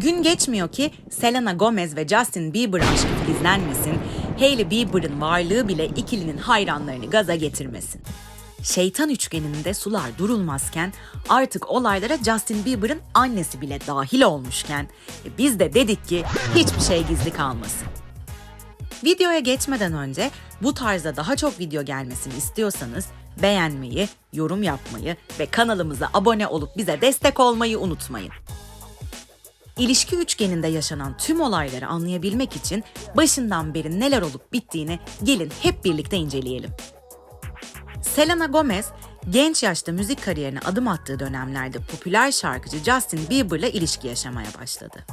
Gün geçmiyor ki Selena Gomez ve Justin Bieber aşkı filizlenmesin, Hailey Bieber'ın varlığı bile ikilinin hayranlarını gaza getirmesin. Şeytan üçgeninde sular durulmazken artık olaylara Justin Bieber'ın annesi bile dahil olmuşken e, biz de dedik ki hiçbir şey gizli kalmasın. Videoya geçmeden önce bu tarzda daha çok video gelmesini istiyorsanız beğenmeyi, yorum yapmayı ve kanalımıza abone olup bize destek olmayı unutmayın. İlişki üçgeninde yaşanan tüm olayları anlayabilmek için başından beri neler olup bittiğini gelin hep birlikte inceleyelim. Selena Gomez, genç yaşta müzik kariyerine adım attığı dönemlerde popüler şarkıcı Justin Bieber'la ilişki yaşamaya başladı.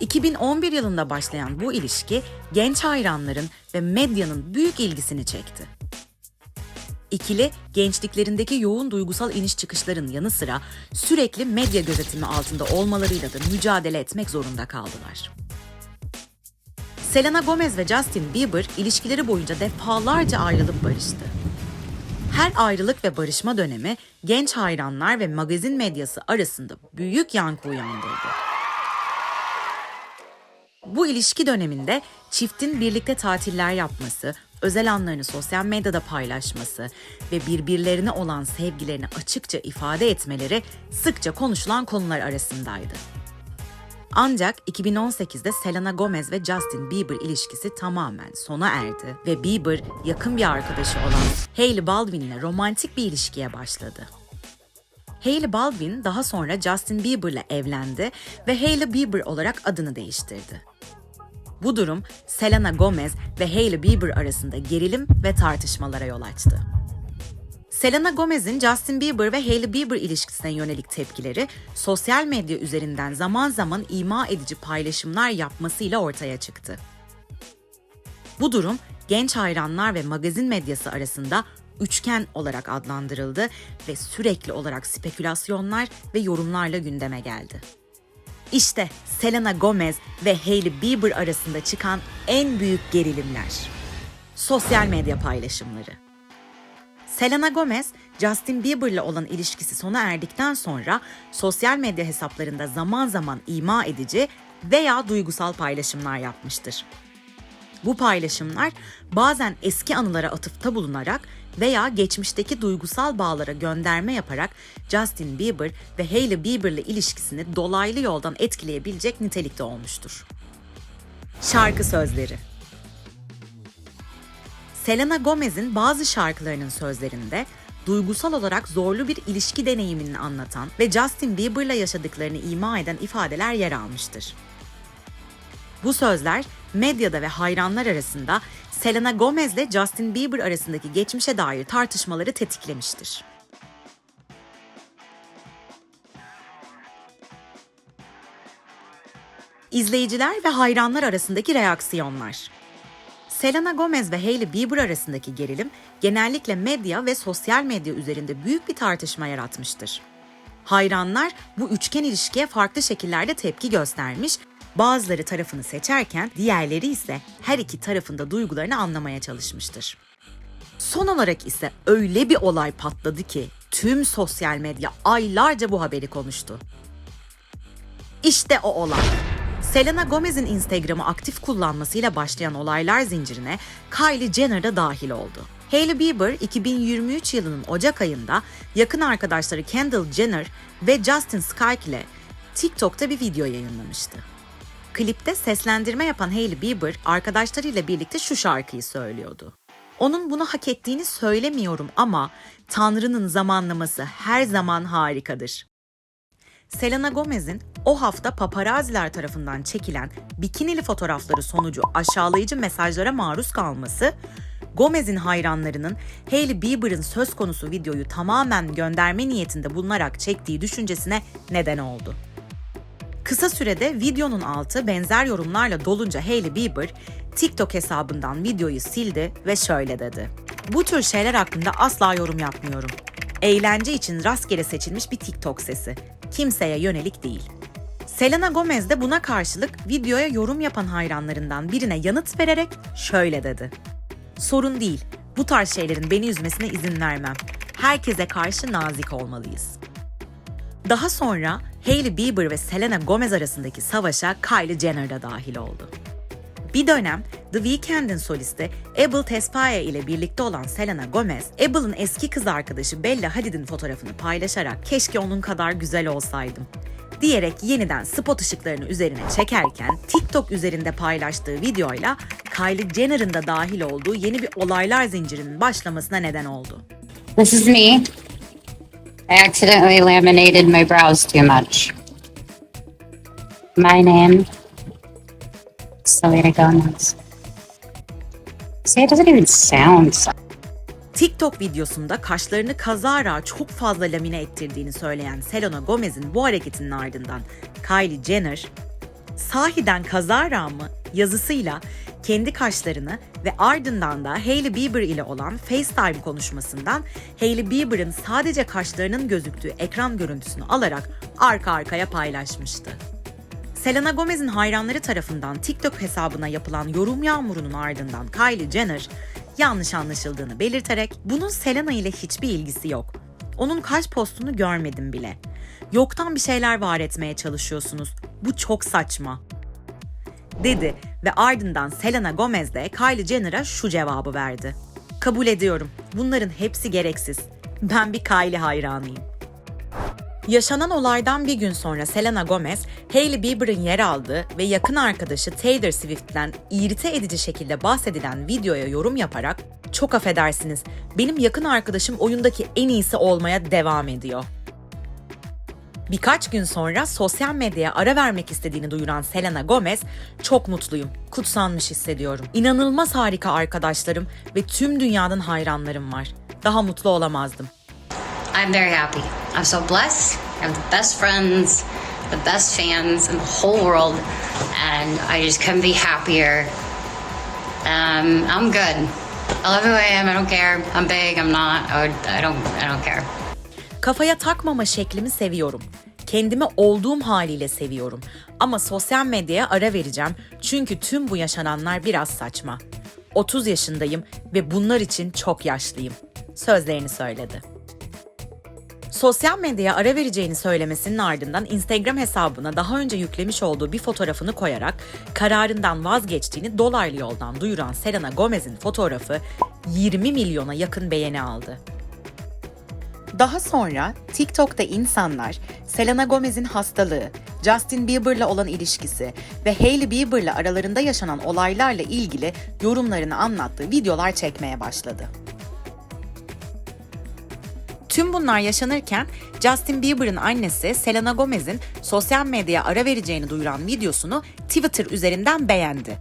2011 yılında başlayan bu ilişki genç hayranların ve medyanın büyük ilgisini çekti. İkili gençliklerindeki yoğun duygusal iniş çıkışların yanı sıra sürekli medya gözetimi altında olmalarıyla da mücadele etmek zorunda kaldılar. Selena Gomez ve Justin Bieber ilişkileri boyunca defalarca ayrılıp barıştı. Her ayrılık ve barışma dönemi genç hayranlar ve magazin medyası arasında büyük yankı uyandırdı. Bu ilişki döneminde çiftin birlikte tatiller yapması, özel anlarını sosyal medyada paylaşması ve birbirlerine olan sevgilerini açıkça ifade etmeleri sıkça konuşulan konular arasındaydı. Ancak 2018'de Selena Gomez ve Justin Bieber ilişkisi tamamen sona erdi ve Bieber yakın bir arkadaşı olan Hailey Baldwin ile romantik bir ilişkiye başladı. Hailey Baldwin daha sonra Justin Bieber'la evlendi ve Hailey Bieber olarak adını değiştirdi. Bu durum Selena Gomez ve Hailey Bieber arasında gerilim ve tartışmalara yol açtı. Selena Gomez'in Justin Bieber ve Hailey Bieber ilişkisine yönelik tepkileri sosyal medya üzerinden zaman zaman ima edici paylaşımlar yapmasıyla ortaya çıktı. Bu durum genç hayranlar ve magazin medyası arasında üçgen olarak adlandırıldı ve sürekli olarak spekülasyonlar ve yorumlarla gündeme geldi. İşte Selena Gomez ve Hailey Bieber arasında çıkan en büyük gerilimler. Sosyal medya paylaşımları. Selena Gomez, Justin Bieber'la olan ilişkisi sona erdikten sonra sosyal medya hesaplarında zaman zaman ima edici veya duygusal paylaşımlar yapmıştır. Bu paylaşımlar bazen eski anılara atıfta bulunarak veya geçmişteki duygusal bağlara gönderme yaparak Justin Bieber ve Hailey Bieber'le ilişkisini dolaylı yoldan etkileyebilecek nitelikte olmuştur. Şarkı sözleri Selena Gomez'in bazı şarkılarının sözlerinde duygusal olarak zorlu bir ilişki deneyimini anlatan ve Justin Bieber'la yaşadıklarını ima eden ifadeler yer almıştır. Bu sözler medyada ve hayranlar arasında Selena Gomez ile Justin Bieber arasındaki geçmişe dair tartışmaları tetiklemiştir. İzleyiciler ve hayranlar arasındaki reaksiyonlar. Selena Gomez ve Hailey Bieber arasındaki gerilim genellikle medya ve sosyal medya üzerinde büyük bir tartışma yaratmıştır. Hayranlar bu üçgen ilişkiye farklı şekillerde tepki göstermiş, bazıları tarafını seçerken diğerleri ise her iki tarafında duygularını anlamaya çalışmıştır. Son olarak ise öyle bir olay patladı ki tüm sosyal medya aylarca bu haberi konuştu. İşte o olay. Selena Gomez'in Instagram'ı aktif kullanmasıyla başlayan olaylar zincirine Kylie Jenner da dahil oldu. Hailey Bieber 2023 yılının Ocak ayında yakın arkadaşları Kendall Jenner ve Justin Skyke ile TikTok'ta bir video yayınlamıştı. Klipte seslendirme yapan Hailey Bieber arkadaşlarıyla birlikte şu şarkıyı söylüyordu. Onun bunu hak ettiğini söylemiyorum ama Tanrı'nın zamanlaması her zaman harikadır. Selena Gomez'in o hafta paparaziler tarafından çekilen bikinili fotoğrafları sonucu aşağılayıcı mesajlara maruz kalması, Gomez'in hayranlarının Hailey Bieber'ın söz konusu videoyu tamamen gönderme niyetinde bulunarak çektiği düşüncesine neden oldu. Kısa sürede videonun altı benzer yorumlarla dolunca Hailey Bieber TikTok hesabından videoyu sildi ve şöyle dedi. Bu tür şeyler hakkında asla yorum yapmıyorum. Eğlence için rastgele seçilmiş bir TikTok sesi. Kimseye yönelik değil. Selena Gomez de buna karşılık videoya yorum yapan hayranlarından birine yanıt vererek şöyle dedi. Sorun değil. Bu tarz şeylerin beni üzmesine izin vermem. Herkese karşı nazik olmalıyız. Daha sonra Hailey Bieber ve Selena Gomez arasındaki savaşa Kylie Jenner da dahil oldu. Bir dönem The Weeknd'in solisti Abel Tesfaye ile birlikte olan Selena Gomez, Abel'ın eski kız arkadaşı Bella Hadid'in fotoğrafını paylaşarak keşke onun kadar güzel olsaydım diyerek yeniden spot ışıklarını üzerine çekerken TikTok üzerinde paylaştığı videoyla Kylie Jenner'ın da dahil olduğu yeni bir olaylar zincirinin başlamasına neden oldu. This is me. I accidentally laminated my brows too much. My name. Selena Gomez. See, it doesn't even sound. so- TikTok videosunda kaşlarını kazara çok fazla lamine ettirdiğini söyleyen Selena Gomez'in bu hareketinin ardından Kylie Jenner, sahiden kazara mı yazısıyla kendi kaşlarını ve ardından da Hailey Bieber ile olan FaceTime konuşmasından Hailey Bieber'ın sadece kaşlarının gözüktüğü ekran görüntüsünü alarak arka arkaya paylaşmıştı. Selena Gomez'in hayranları tarafından TikTok hesabına yapılan yorum yağmurunun ardından Kylie Jenner yanlış anlaşıldığını belirterek bunun Selena ile hiçbir ilgisi yok. Onun kaç postunu görmedim bile. Yoktan bir şeyler var etmeye çalışıyorsunuz. Bu çok saçma. Dedi ve ardından Selena Gomez de Kylie Jenner'a şu cevabı verdi. Kabul ediyorum. Bunların hepsi gereksiz. Ben bir Kylie hayranıyım. Yaşanan olaydan bir gün sonra Selena Gomez, Hailey Bieber'ın yer aldığı ve yakın arkadaşı Taylor Swift'ten irite edici şekilde bahsedilen videoya yorum yaparak "Çok affedersiniz, benim yakın arkadaşım oyundaki en iyisi olmaya devam ediyor." Birkaç gün sonra sosyal medyaya ara vermek istediğini duyuran Selena Gomez, "Çok mutluyum, kutsanmış hissediyorum. İnanılmaz harika arkadaşlarım ve tüm dünyanın hayranlarım var. Daha mutlu olamazdım." I'm very happy. I'm so blessed. I have the best friends, the best fans in the whole world, and I just couldn't be happier. Um, I'm good. I love who I am. I don't care. I'm big. I'm not. I, would- I don't. I don't care. Kafaya takmama şeklimi seviyorum. Kendimi olduğum haliyle seviyorum. Ama sosyal medyaya ara vereceğim çünkü tüm bu yaşananlar biraz saçma. 30 yaşındayım ve bunlar için çok yaşlıyım. Sözlerini söyledi. Sosyal medyaya ara vereceğini söylemesinin ardından Instagram hesabına daha önce yüklemiş olduğu bir fotoğrafını koyarak kararından vazgeçtiğini dolaylı yoldan duyuran Selena Gomez'in fotoğrafı 20 milyona yakın beğeni aldı. Daha sonra TikTok'ta insanlar Selena Gomez'in hastalığı, Justin Bieber'la olan ilişkisi ve Hailey Bieber'la aralarında yaşanan olaylarla ilgili yorumlarını anlattığı videolar çekmeye başladı. Tüm bunlar yaşanırken Justin Bieber'ın annesi Selena Gomez'in sosyal medyaya ara vereceğini duyuran videosunu Twitter üzerinden beğendi.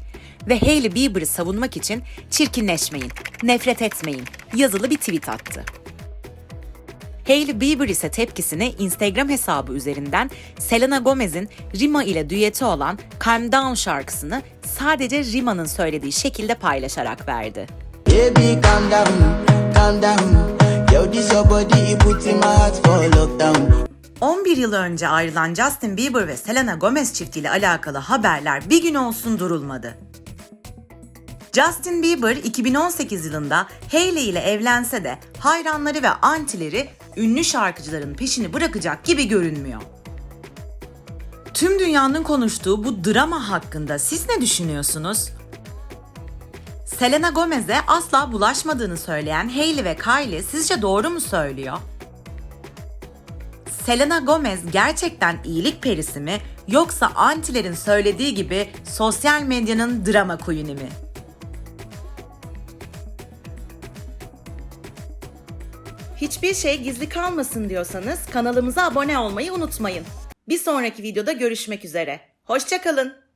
Ve Hailey Bieber'ı savunmak için çirkinleşmeyin, nefret etmeyin yazılı bir tweet attı. Hailey Bieber ise tepkisini Instagram hesabı üzerinden Selena Gomez'in Rima ile düeti olan Calm Down şarkısını sadece Rima'nın söylediği şekilde paylaşarak verdi. Baby, calm down, calm down. Yo, this your body, it puts in my heart for lockdown. 11 yıl önce ayrılan Justin Bieber ve Selena Gomez çiftiyle alakalı haberler bir gün olsun durulmadı. Justin Bieber 2018 yılında Hailey ile evlense de hayranları ve antileri ünlü şarkıcıların peşini bırakacak gibi görünmüyor. Tüm dünyanın konuştuğu bu drama hakkında siz ne düşünüyorsunuz? Selena Gomez'e asla bulaşmadığını söyleyen Hailey ve Kylie sizce doğru mu söylüyor? Selena Gomez gerçekten iyilik perisi mi yoksa antilerin söylediği gibi sosyal medyanın drama queen'i mi? Hiçbir şey gizli kalmasın diyorsanız kanalımıza abone olmayı unutmayın. Bir sonraki videoda görüşmek üzere. Hoşçakalın.